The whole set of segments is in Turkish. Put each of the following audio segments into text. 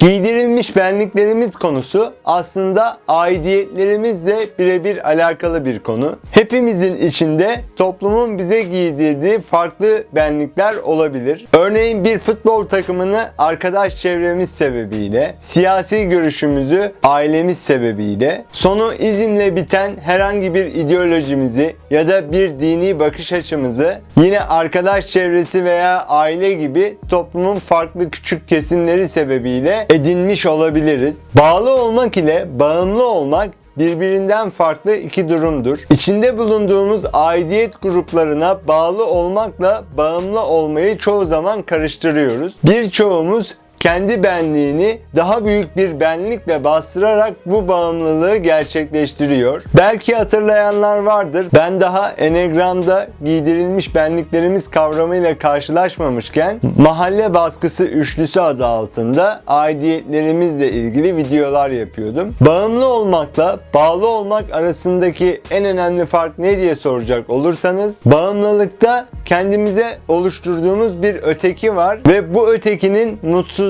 Giydirilmiş benliklerimiz konusu aslında aidiyetlerimizle birebir alakalı bir konu. Hepimizin içinde toplumun bize giydirdiği farklı benlikler olabilir. Örneğin bir futbol takımını arkadaş çevremiz sebebiyle, siyasi görüşümüzü ailemiz sebebiyle, sonu izinle biten herhangi bir ideolojimizi ya da bir dini bakış açımızı yine arkadaş çevresi veya aile gibi toplumun farklı küçük kesimleri sebebiyle edinmiş olabiliriz. Bağlı olmak ile bağımlı olmak birbirinden farklı iki durumdur. İçinde bulunduğumuz aidiyet gruplarına bağlı olmakla bağımlı olmayı çoğu zaman karıştırıyoruz. Birçoğumuz kendi benliğini daha büyük bir benlikle bastırarak bu bağımlılığı gerçekleştiriyor. Belki hatırlayanlar vardır. Ben daha Enegram'da giydirilmiş benliklerimiz kavramıyla karşılaşmamışken mahalle baskısı üçlüsü adı altında aidiyetlerimizle ilgili videolar yapıyordum. Bağımlı olmakla bağlı olmak arasındaki en önemli fark ne diye soracak olursanız bağımlılıkta kendimize oluşturduğumuz bir öteki var ve bu ötekinin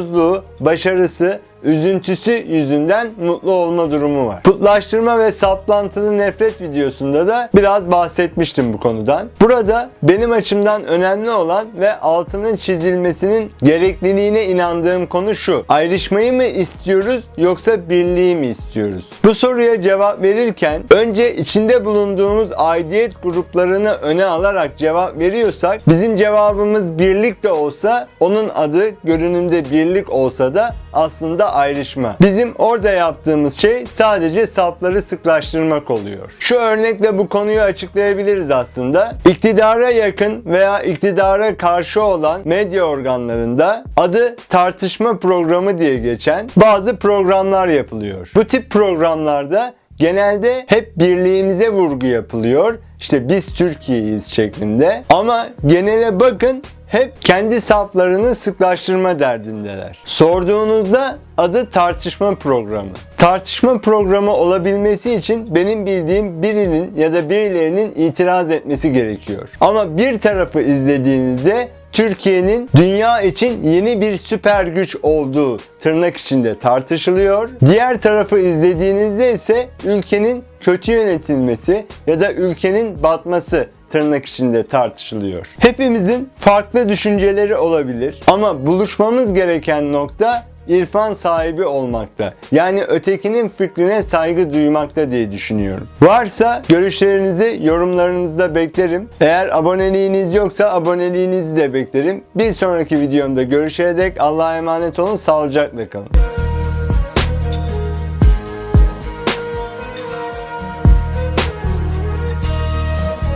mutsuzluğu, başarısı, üzüntüsü yüzünden mutlu olma durumu var. Putlaştırma ve saplantılı nefret videosunda da biraz bahsetmiştim bu konudan. Burada benim açımdan önemli olan ve altının çizilmesinin gerekliliğine inandığım konu şu. Ayrışmayı mı istiyoruz yoksa birliği mi istiyoruz? Bu soruya cevap verirken önce içinde bulunduğumuz aidiyet gruplarını öne alarak cevap veriyorsak bizim cevabımız birlik de olsa onun adı görünümde birlik olsa da aslında ayrışma. Bizim orada yaptığımız şey sadece safları sıklaştırmak oluyor. Şu örnekle bu konuyu açıklayabiliriz aslında. İktidara yakın veya iktidara karşı olan medya organlarında adı tartışma programı diye geçen bazı programlar yapılıyor. Bu tip programlarda genelde hep birliğimize vurgu yapılıyor. İşte biz Türkiye'yiz şeklinde. Ama genele bakın hep kendi saflarını sıklaştırma derdindeler. Sorduğunuzda adı tartışma programı. Tartışma programı olabilmesi için benim bildiğim birinin ya da birilerinin itiraz etmesi gerekiyor. Ama bir tarafı izlediğinizde Türkiye'nin dünya için yeni bir süper güç olduğu tırnak içinde tartışılıyor. Diğer tarafı izlediğinizde ise ülkenin kötü yönetilmesi ya da ülkenin batması tırnak içinde tartışılıyor. Hepimizin farklı düşünceleri olabilir ama buluşmamız gereken nokta irfan sahibi olmakta. Yani ötekinin fikrine saygı duymakta diye düşünüyorum. Varsa görüşlerinizi yorumlarınızda beklerim. Eğer aboneliğiniz yoksa aboneliğinizi de beklerim. Bir sonraki videomda görüşene dek Allah'a emanet olun. Sağlıcakla kalın.